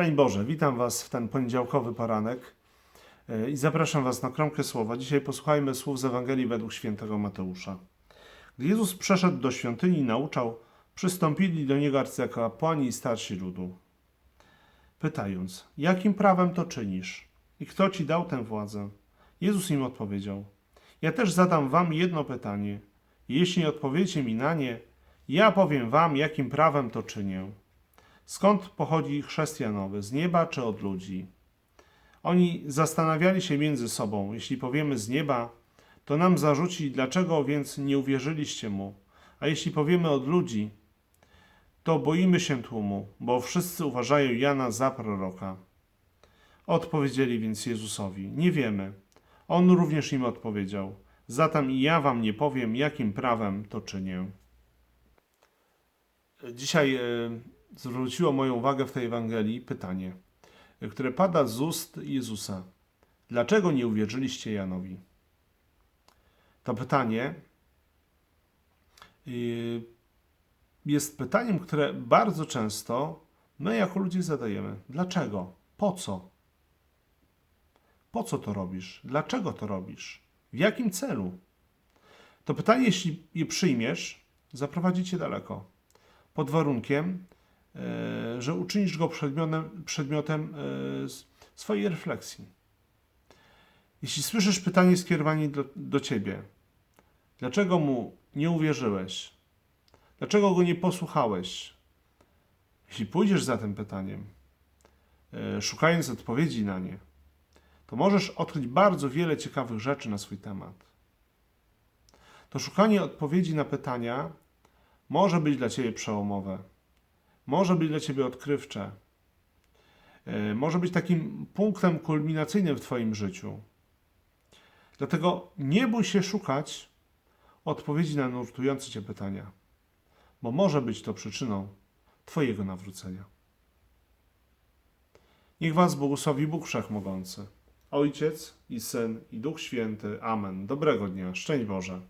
Szczęść Boże, witam Was w ten poniedziałkowy poranek e, i zapraszam Was na kromkę słowa. Dzisiaj posłuchajmy słów z Ewangelii według świętego Mateusza. Gdy Jezus przeszedł do świątyni i nauczał, przystąpili do Niego arcykapłani i starsi ludu, pytając, jakim prawem to czynisz i kto Ci dał tę władzę? Jezus im odpowiedział, ja też zadam Wam jedno pytanie. Jeśli odpowiecie mi na nie, ja powiem Wam, jakim prawem to czynię. Skąd pochodzi chrześcijanowy? Z nieba czy od ludzi? Oni zastanawiali się między sobą. Jeśli powiemy z nieba, to nam zarzuci, dlaczego więc nie uwierzyliście mu? A jeśli powiemy od ludzi, to boimy się tłumu, bo wszyscy uważają Jana za proroka. Odpowiedzieli więc Jezusowi: Nie wiemy. On również im odpowiedział: Zatem i ja wam nie powiem, jakim prawem to czynię. Dzisiaj e, zwróciło moją uwagę w tej Ewangelii pytanie, które pada z ust Jezusa. Dlaczego nie uwierzyliście Janowi? To pytanie y, jest pytaniem, które bardzo często my jako ludzie zadajemy. Dlaczego? Po co? Po co to robisz? Dlaczego to robisz? W jakim celu? To pytanie, jeśli je przyjmiesz, zaprowadzi cię daleko. Pod warunkiem, że uczynisz go przedmiotem, przedmiotem e, swojej refleksji. Jeśli słyszysz pytanie skierowane do, do ciebie, dlaczego mu nie uwierzyłeś? Dlaczego go nie posłuchałeś? Jeśli pójdziesz za tym pytaniem, e, szukając odpowiedzi na nie, to możesz odkryć bardzo wiele ciekawych rzeczy na swój temat. To szukanie odpowiedzi na pytania może być dla Ciebie przełomowe, może być dla Ciebie odkrywcze, e, może być takim punktem kulminacyjnym w Twoim życiu. Dlatego nie bój się szukać odpowiedzi na nurtujące Cię pytania, bo może być to przyczyną Twojego nawrócenia. Niech Was błogosławi Bóg Wszechmogący, Ojciec i Syn i Duch Święty. Amen. Dobrego dnia. Szczęść Boże.